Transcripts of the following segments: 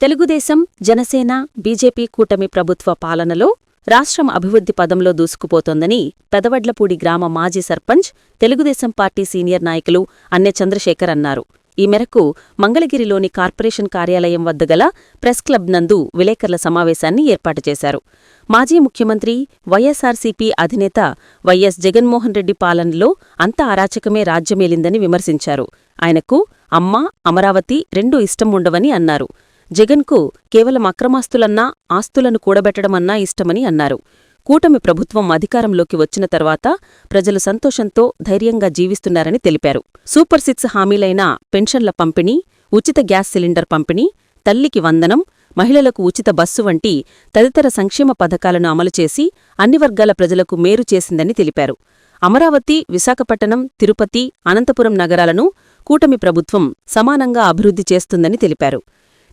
Telugu Desam Janasena BJP కూటమి ప్రభుత్వ పాలనలో రాష్ట్రం అభివృద్ధి పదంలో దూసుకుపోతోందని పెదవడ్లపూడి గ్రామ మాజీ సర్పంచ్ తెలుగుదేశం పార్టీ సీనియర్ నాయకులు అన్నె చంద్రశేఖర్ అన్నారు. ఈ మేరకు మంగళగిరిలోని కార్పొరేషన్ కార్యాలయం వద్ద గల ప్రెస్ క్లబ్ నందు విలేకరుల సమావేశాన్ని ఏర్పాటు చేశారు. మాజీ ముఖ్యమంత్రి వైఎస్సార్సీపీ అధినేత వైఎస్ జగన్మోహన్ రెడ్డి పాలనలో అంతా అరాచకమే రాజ్యమేలిందని విమర్శించారు. ఆయనకు అమ్మ అమరావతి రెండూ ఇష్టం ఉండవని అన్నారు. జగన్కు కేవలం అక్రమాస్తులన్నా ఆస్తులను కూడబెట్టడమన్నా ఇష్టమని అన్నారు. కూటమి ప్రభుత్వం అధికారంలోకి వచ్చిన తర్వాత ప్రజలు సంతోషంతో ధైర్యంగా జీవిస్తున్నారని తెలిపారు. సూపర్ సిక్స్ హామీలైన పెన్షన్ల పంపిణీ ఉచిత గ్యాస్ సిలిండర్ పంపిణీ తల్లికి వందనం మహిళలకు ఉచిత బస్సు వంటి తదితర సంక్షేమ పథకాలను అమలు చేసి అన్ని వర్గాల ప్రజలకు మేరు చేసిందని తెలిపారు. అమరావతి విశాఖపట్టణం తిరుపతి అనంతపురం నగరాలను కూటమి ప్రభుత్వం సమానంగా అభివృద్ధి చేస్తుందని తెలిపారు.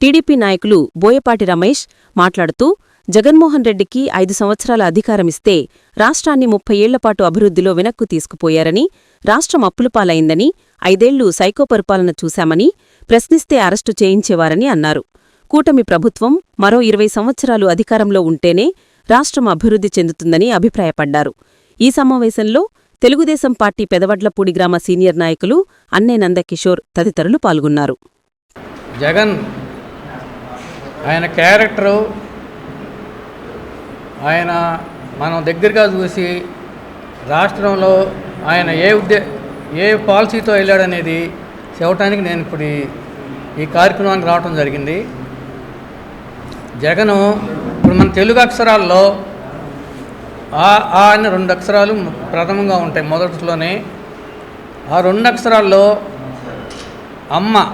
టీడీపీ నాయకులు బోయపాటి రమేష్ మాట్లాడుతూ జగన్మోహన్ రెడ్డికి ఐదు సంవత్సరాల అధికారమిస్తే రాష్ట్రాన్ని ముప్పై ఏళ్ళపాటు అభివృద్ధిలో వెనక్కు తీసుకుపోయారని రాష్ట్రం అప్పులపాలైందని ఐదేళ్ళు సైకో పరిపాలన చూశామని ప్రశ్నిస్తే అరెస్టు చేయించేవారని అన్నారు. కూటమి ప్రభుత్వం మరో ఇరవై సంవత్సరాలు అధికారంలో ఉంటేనే రాష్ట్రం అభివృద్ధి చెందుతుందని అభిప్రాయపడ్డారు. ఈ సమావేశంలో తెలుగుదేశం పార్టీ పెదవడ్లపూడి గ్రామ సీనియర్ నాయకులు అన్నే నందకిషోర్ తదితరులు పాల్గొన్నారు. జగన్ ఆయన క్యారెక్టరు ఆయన మనం దగ్గరగా చూసి రాష్ట్రంలో ఆయన ఏ ఉద్దే ఏ పాలసీతో వెళ్ళాడనేది చెప్పడానికి నేను ఇప్పుడు ఈ- కార్యక్రమానికి రావడం జరిగింది. జగను ఇప్పుడు మన తెలుగు అక్షరాల్లో ఆ ఆ రెండు అక్షరాలు ప్రథమంగా ఉంటాయి మొదటిలోనే. ఆ రెండు అక్షరాల్లో అమ్మ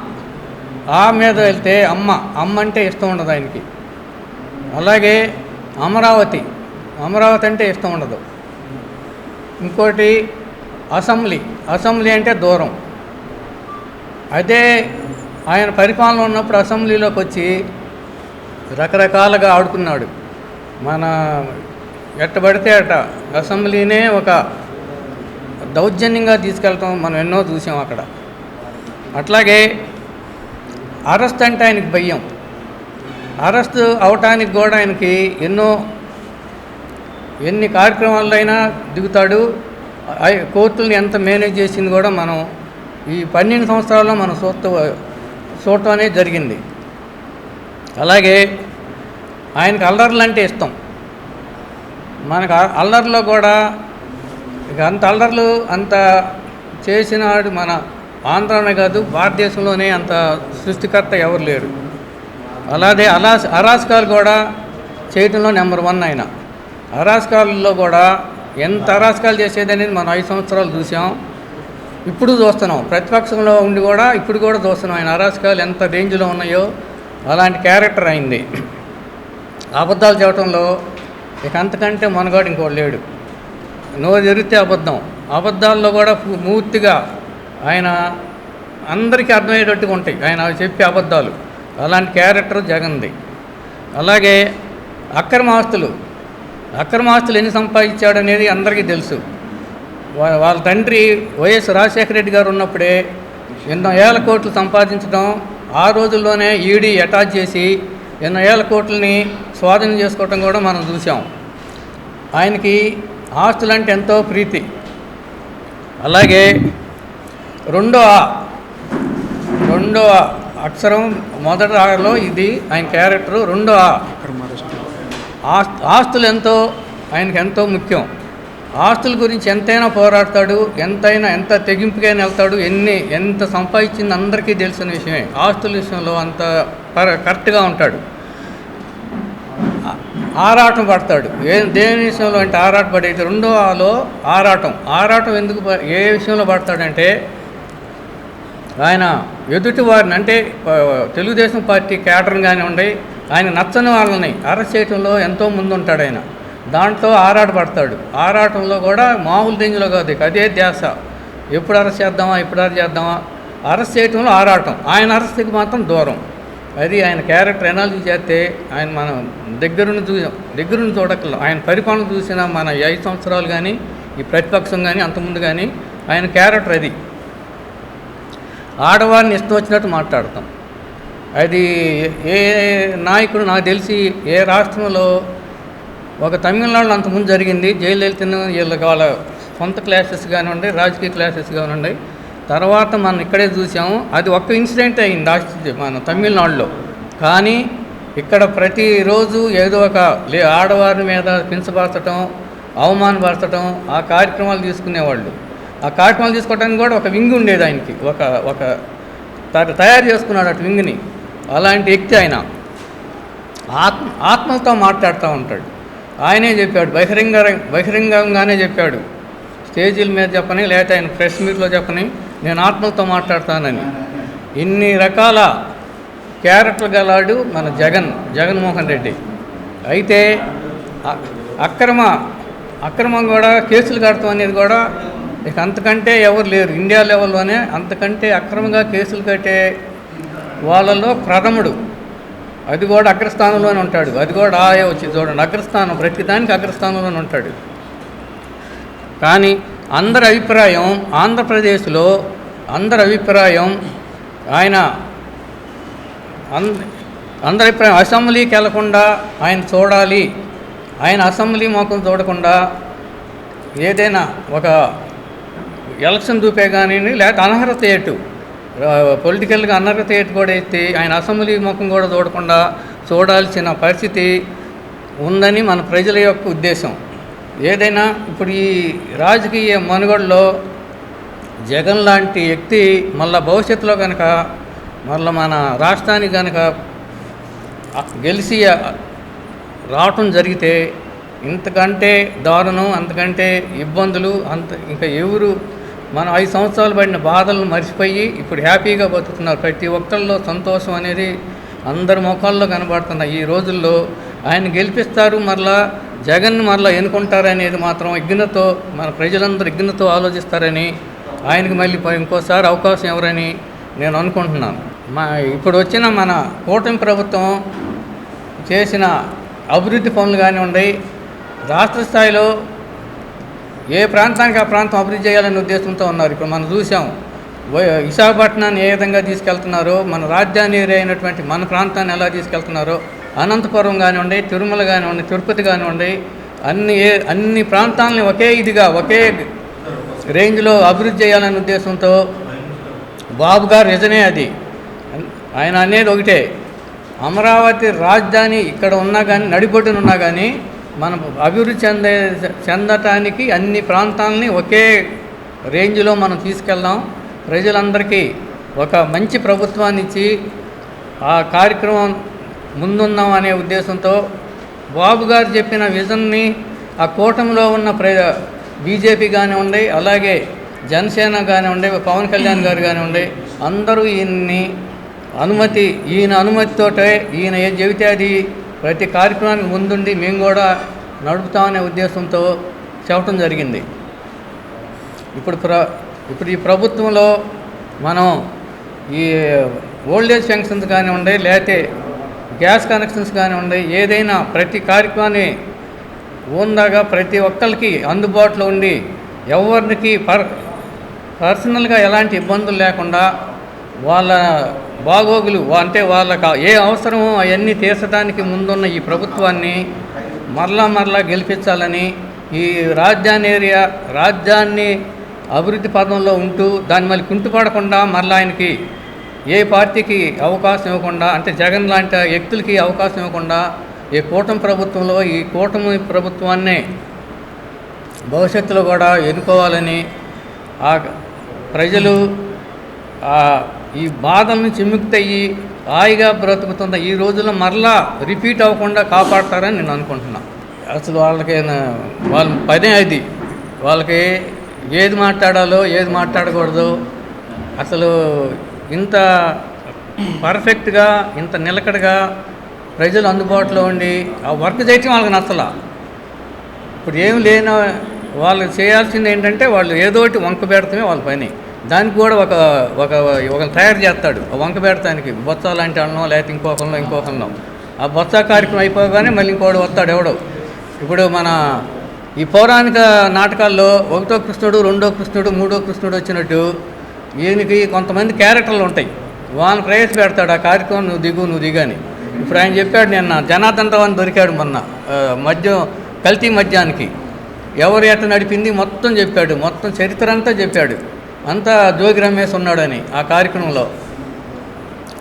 ఆ మీద వెళ్తే అమ్మ అమ్మ అంటే ఇష్టం ఉండదు ఆయనకి. అలాగే అమరావతి అమరావతి అంటే ఇష్టం ఉండదు. ఇంకోటి అసెంబ్లీ అసెంబ్లీ అంటే దూరం. అదే ఆయన పరిపాలన ఉన్నప్పుడు అసెంబ్లీలోకి వచ్చి రకరకాలుగా ఆడుకున్నాడు. మన ఎట్టబడితే అట అసెంబ్లీనే ఒక దౌర్జన్యంగా తీసుకెళ్ళటం మనం ఎన్నో చూసాం అక్కడ. అట్లాగే అరెస్ట్ అంటే ఆయనకి భయం. అరెస్ట్ అవటానికి కూడా ఆయనకి ఎన్నో ఎన్ని కార్యక్రమాల్లో అయినా దిగుతాడు కోర్టులను ఎంత మేనేజ్ చేసింది కూడా మనం ఈ పన్నెండు సంవత్సరాల్లో మనం చూస్తూ చూడటం అనేది జరిగింది. అలాగే ఆయనకు అల్లర్లు అంటే ఇష్టం. మనకు అల్లర్లో కూడా ఇక అంత అల్లర్లు అంత చేసినాడు మన ఆంధ్రానే కాదు భారతదేశంలోనే అంత సృష్టికర్త ఎవరు లేరు. అలాగే అలా అరాస్కాలు కూడా చేయటంలో నెంబర్ వన్ ఆయన. అరాస్కాల్లో కూడా ఎంత అరాస్కాలు చేసేదనేది మనం ఐదు సంవత్సరాలు చూసాం. ఇప్పుడు చూస్తున్నాం. ప్రతిపక్షంలో ఉండి కూడా ఇప్పుడు కూడా చూస్తున్నాం ఆయన అరాస్కాలు ఎంత రేంజ్లో ఉన్నాయో. అలాంటి క్యారెక్టర్ అయింది అబద్ధాలు చెప్పడంలో ఇక అంతకంటే మనగాడు ఇంకోటి లేడు. నో జరిగితే అబద్ధం. అబద్ధాల్లో కూడా పూర్తిగా ఆయన అందరికీ అర్థమయ్యేటట్టుగా ఉంటాయి. ఆయన చెప్పే అబద్ధాలు. అలాంటి క్యారెక్టర్ జగన్ది. అలాగే అక్రమాస్తులు. అక్రమాస్తులు ఎన్ని సంపాదించాడు అనేది అందరికీ తెలుసు. వాళ్ళ తండ్రి వైఎస్ రాజశేఖర రెడ్డి గారు ఉన్నప్పుడే ఎన్నో ఏళ్ళ కోట్లు సంపాదించడం ఆ రోజుల్లోనే ఈడీ అటాచ్ చేసి ఎన్నో ఏళ్ళ కోట్లని స్వాధీనం చేసుకోవటం కూడా మనం చూసాం ఆయనకి ఆస్తులంటే ఎంతో ప్రీతి. అలాగే రెండో ఆ. రెండో అక్షరం మొదటి ఆలో ఇది ఆయన క్యారెక్టరు. రెండో ఆ. ఆస్తు ఆస్తులు ఎంతో ఆయనకి ఎంతో ముఖ్యం. ఆస్తుల గురించి ఎంతైనా పోరాడతాడు. ఎంతైనా ఎంత తెగింపుగా వెళ్తాడు. ఎన్ని ఎంత సంపాదించింది అందరికీ తెలిసిన విషయమే. ఆస్తుల విషయంలో అంత కరెక్ట్గా ఉంటాడు. ఆరాటం పడతాడు. ఏ దేని విషయంలో అంటే ఆరాట పడేది రెండో ఆలో ఆరాటం. ఆరాటం ఎందుకు ఏ విషయంలో పడతాడంటే ఆయన ఎదుటి వారిని అంటే తెలుగుదేశం పార్టీ క్యాడర్ని కానివ్వండి ఆయన నచ్చని వాళ్ళని అరెస్ట్ చేయడంలో ఎంతో ముందుంటాడు ఆయన దాంట్లో ఆరాటపడతాడు. ఆరాటంలో కూడా మామూలు రేంజ్లో కాదు అదే ధ్యాస. ఎప్పుడు అరెస్ట్ చేద్దామా ఎప్పుడు అరెస్ట్ చేద్దామా? అరెస్ట్ చేయటంలో ఆరాటం. ఆయన అరెస్ట్కి మాత్రం దూరం. అది ఆయన క్యారెక్టర్ ఎనాలజీ చేస్తే ఆయన మనం దగ్గరుండి చూ దగ్గరుండి చూడక్కర్లేదు. ఆయన పరిపాలన చూసిన మన ఐదు సంవత్సరాలు కానీ ఈ ప్రతిపక్షం కానీ అంతకుముందు కానీ ఆయన క్యారెక్టర్ అది. ఆడవారిని ఇష్టం వచ్చినట్టు మాట్లాడతాం. అది ఏ నాయకుడు నాకు తెలిసి ఏ రాష్ట్రంలో ఒక తమిళనాడులో అంతకుముందు జరిగింది. జయలలితను వీళ్ళకి వాళ్ళ సొంత క్లాసెస్ కానివ్వండి రాజకీయ క్లాసెస్ కానివ్వండి. తర్వాత మనం ఇక్కడే చూసాము అది ఒక్క ఇన్సిడెంట్ అయింది ఆశ్చర్యం మన తమిళనాడులో. కానీ ఇక్కడ ప్రతిరోజు ఏదో ఒక లే ఆడవారి మీద కించపరచడం అవమానపరచడం ఆ కార్యక్రమాలు తీసుకునేవాళ్ళు. ఆ కార్యక్రమాలు తీసుకోవడానికి కూడా ఒక వింగ్ ఉండేది ఆయనకి. ఒక ఒక త- తయారు చేసుకున్నాడు అటు వింగ్ని. అలాంటి వ్యక్తి ఆయన. ఆత్మ ఆత్మలతో మాట్లాడుతూ ఉంటాడు. ఆయనే చెప్పాడు బహిరంగ బహిరంగంగానే చెప్పాడు. స్టేజీల మీద చెప్పని లేకపోతే ఆయన ప్రెస్ మీట్లో చెప్పని నేను ఆత్మలతో మాట్లాడతానని. ఇన్ని రకాల క్యారెక్టర్ గలాడు మన జగన్ జగన్మోహన్ రెడ్డి. అయితే అక్రమ అక్రమం కూడా కేసులు కడతాం అనేది కూడా ఇక అంతకంటే ఎవరు లేరు. ఇండియా లెవెల్లోనే అంతకంటే అక్రమంగా కేసులు కట్టే వాళ్ళలో ప్రథముడు. అది కూడా అగ్రస్థానంలోనే ఉంటాడు. అది కూడా ఆయే వచ్చి చూడండి. అగ్రస్థానం ప్రతిదానికి అగ్రస్థానంలోనే ఉంటాడు. కానీ అందరి అభిప్రాయం ఆంధ్రప్రదేశ్లో అందరి అభిప్రాయం ఆయన అంద అందరి అభిప్రాయం అసెంబ్లీకి వెళ్ళకుండా ఆయన చూడాలి. ఆయన అసెంబ్లీ మొక్కలు చూడకుండా ఏదైనా ఒక ఎలక్షన్ చూపే కానీ లేకపోతే అనర్హత ఏటు? పొలిటికల్గా అనర్హత ఏటు కూడా ఎత్తి ఆయన అసెంబ్లీ ముఖం కూడా చూడకుండా చూడాల్సిన పరిస్థితి ఉందని మన ప్రజల యొక్క ఉద్దేశం. ఏదైనా ఇప్పుడు ఈ రాజకీయ మనుగడలో జగన్ లాంటి వ్యక్తి మళ్ళా భవిష్యత్తులో కనుక మళ్ళీ మన రాష్ట్రానికి కనుక గెలిచి రావటం జరిగితే ఇంతకంటే దారుణం అంతకంటే ఇబ్బందులు అంత ఇంకా ఎవరు మనం ఐదు సంవత్సరాలు పడిన బాధలను మర్చిపోయి ఇప్పుడు హ్యాపీగా బతుకుతున్నారు. ప్రతి ఒక్కళ్ళలో సంతోషం అనేది అందరి ముఖాల్లో కనబడుతున్న ఈ రోజుల్లో ఆయన గెలిపిస్తారు మరలా జగన్ మరలా ఎన్నుకుంటారనేది మాత్రం ఇగ్నతో మన ప్రజలందరూ ఇగ్నతో ఆలోచిస్తారని ఆయనకి మళ్ళీ ఇంకోసారి అవకాశం ఎవరని నేను అనుకుంటున్నాను. మా ఇప్పుడు వచ్చిన మన కూటమి ప్రభుత్వం చేసిన అభివృద్ధి పనులు కానివ్వండి రాష్ట్ర స్థాయిలో ఏ ప్రాంతానికి ఆ ప్రాంతం అభివృద్ధి చేయాలనే ఉద్దేశంతో ఉన్నారు. ఇప్పుడు మనం చూసాం విశాఖపట్నాన్ని ఏ విధంగా తీసుకెళ్తున్నారో మన రాజధాని అయినటువంటి మన ప్రాంతాన్ని ఎలా తీసుకెళ్తున్నారో అనంతపురం కానివ్వండి తిరుమల కానివ్వండి తిరుపతి కానివ్వండి అన్ని ఏ అన్ని ప్రాంతాలని ఒకే ఇదిగా ఒకే రేంజ్లో అభివృద్ధి చేయాలనే ఉద్దేశంతో బాబు గారు నిజమే అది. ఆయన అనేది ఒకటే. అమరావతి రాజధాని ఇక్కడ ఉన్నా కానీ నడిపొట్టునున్నా ఉన్నా కానీ మనం అభివృద్ధి చెందే చెందటానికి అన్ని ప్రాంతాలని ఒకే రేంజ్లో మనం తీసుకెళ్దాం. ప్రజలందరికీ ఒక మంచి ప్రభుత్వాన్ని ఇచ్చి ఆ కార్యక్రమం ముందుందాం అనే ఉద్దేశంతో బాబు గారు చెప్పిన విజన్ని ఆ కూటమిలో ఉన్న ప్ర బీజేపీ కానివ్వండి అలాగే జనసేన కానివ్వండి పవన్ కళ్యాణ్ గారు కానివ్వండి అందరూ ఈయన్ని అనుమతి ఈయన అనుమతితోటే ఈయన ఏ చెబితే అది ప్రతి కార్యక్రమానికి ముందుండి మేము కూడా నడుపుతామనే ఉద్దేశంతో చెప్పడం జరిగింది. ఇప్పుడు ప్ర ఇప్పుడు ఈ ప్రభుత్వంలో మనం ఈ ఓల్డేజ్ పెన్షన్స్ కానివ్వండి లేకపోతే గ్యాస్ కనెక్షన్స్ కానివ్వండి ఏదైనా ప్రతి కార్యక్రమాన్ని ఉందాగా ప్రతి ఒక్కరికి అందుబాటులో ఉండి ఎవరికి పర్ పర్సనల్గా ఎలాంటి ఇబ్బందులు లేకుండా వాళ్ళ బాగోగులు అంటే వాళ్ళకి ఏ అవసరమో అవన్నీ తీర్చడానికి ముందున్న ఈ ప్రభుత్వాన్ని మరలా మరలా గెలిపించాలని ఈ రాజధాని ఏరియా రాజ్యాన్ని అభివృద్ధి పదంలో ఉంటూ దాన్ని మళ్ళీ కుంటుపడకుండా మరలా ఆయనకి ఏ పార్టీకి అవకాశం ఇవ్వకుండా అంటే జగన్ లాంటి వ్యక్తులకి అవకాశం ఇవ్వకుండా ఈ కూటమి ప్రభుత్వంలో ఈ కూటమి ప్రభుత్వాన్నే భవిష్యత్తులో కూడా ఎన్నుకోవాలని ఆ ప్రజలు ఆ ఈ బాధల నుంచి విముక్తయ్యి హాయిగా బ్రతుకుతుంది ఈ రోజుల్లో మరలా రిపీట్ అవ్వకుండా కాపాడతారని నేను అనుకుంటున్నాను అసలు వాళ్ళకి వాళ్ళ పనే అది. వాళ్ళకి ఏది మాట్లాడాలో ఏది మాట్లాడకూడదు అసలు ఇంత పర్ఫెక్ట్గా ఇంత నిలకడగా ప్రజలు అందుబాటులో ఉండి ఆ వర్క్ చేయటం వాళ్ళకి నచ్చలా. ఇప్పుడు ఏం లేని వాళ్ళు చేయాల్సింది ఏంటంటే వాళ్ళు ఏదో ఒకటి వంక పెడతామే వాళ్ళ పని. దానికి కూడా ఒక ఒక ఒక తయారు చేస్తాడు. వంక పెడతానికి బొత్స లాంటి అన్నం లేకపోతే ఇంకొకరినో ఇంకొకరినో ఆ బొత్స కార్యక్రమం అయిపోగానే మళ్ళీ ఇంకోడు వస్తాడు ఎవడో. ఇప్పుడు మన ఈ పౌరాణిక నాటకాల్లో ఒకటో కృష్ణుడు రెండో కృష్ణుడు మూడో కృష్ణుడు వచ్చినట్టు ఈయనకి కొంతమంది క్యారెక్టర్లు ఉంటాయి. వాన్ ప్రవేశపెడతాడు ఆ కార్యక్రమం నువ్వు దిగు నువ్వు దిగని ఇప్పుడు ఆయన చెప్పాడు నిన్న జనార్దన్ రావు అని దొరికాడు మొన్న మద్యం కల్తీ మద్యానికి. ఎవరు ఎట్ట నడిపింది? మొత్తం చెప్పాడు. మొత్తం చరిత్ర అంతా చెప్పాడు. అంతా జోగి రమేష్ ఉన్నాడని ఆ కార్యక్రమంలో.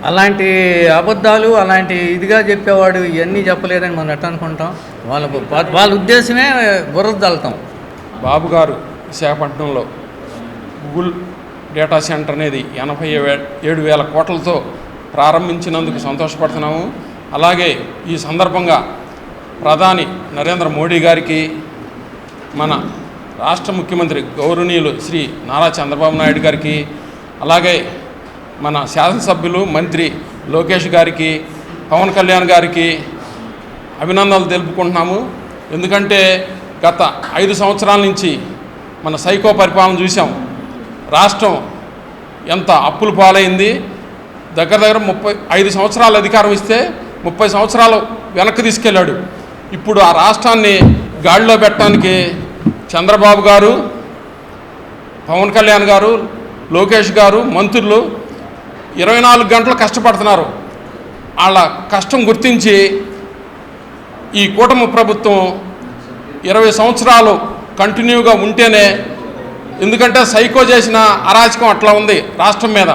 అలాంటి అబద్ధాలు అలాంటి ఇదిగా చెప్పేవాడు ఇవన్నీ చెప్పలేదని మనం ఎట్ట అనుకుంటాం? వాళ్ళ వాళ్ళ ఉద్దేశమే బురద బాబు గారు విశాఖపట్నంలో గూగుల్ డేటా సెంటర్ అనేది ఎనభై ఏడు వేల కోట్లతో ప్రారంభించినందుకు సంతోషపడుతున్నాము. అలాగే ఈ సందర్భంగా ప్రధాని నరేంద్ర మోడీ గారికి మన రాష్ట్ర ముఖ్యమంత్రి గౌరవనీయులు శ్రీ నారా చంద్రబాబు నాయుడు గారికి అలాగే మన శాసనసభ్యులు మంత్రి లోకేష్ గారికి పవన్ కళ్యాణ్ గారికి అభినందనలు తెలుపుకుంటున్నాము. ఎందుకంటే గత ఐదు సంవత్సరాల నుంచి మన సైకో పరిపాలన చూసాం రాష్ట్రం ఎంత అప్పులు పాలైంది. దగ్గర దగ్గర ముప్పై ఐదు సంవత్సరాలు అధికారం ఇస్తే ముప్పై సంవత్సరాలు వెనక్కి తీసుకెళ్ళాడు. ఇప్పుడు ఆ రాష్ట్రాన్ని గాడిలో పెట్టడానికి చంద్రబాబు గారు పవన్ కళ్యాణ్ గారు లోకేష్ గారు మంత్రులు ఇరవై నాలుగు గంటలు కష్టపడుతున్నారు. వాళ్ళ కష్టం గుర్తించి ఈ కూటమి ప్రభుత్వం ఇరవై సంవత్సరాలు కంటిన్యూగా ఉంటేనే ఎందుకంటే సైకో చేసిన అరాచకం అట్లా ఉంది రాష్ట్రం మీద.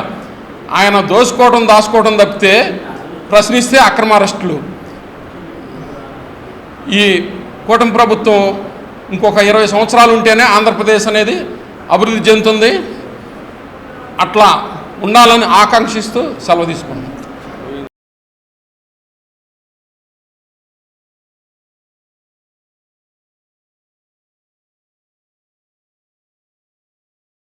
ఆయన దోసుకోవడం దాచుకోవడం తప్పితే ప్రశ్నిస్తే అక్రమ అరెస్టులు ఈ కూటమి ప్రభుత్వం ఇంకొక ఇరవై సంవత్సరాలు ఉంటేనే ఆంధ్రప్రదేశ్ అనేది అభివృద్ధి చెందుతుంది. అట్లా ఉండాలని ఆకాంక్షిస్తూ సెలవు తీసుకుంటాం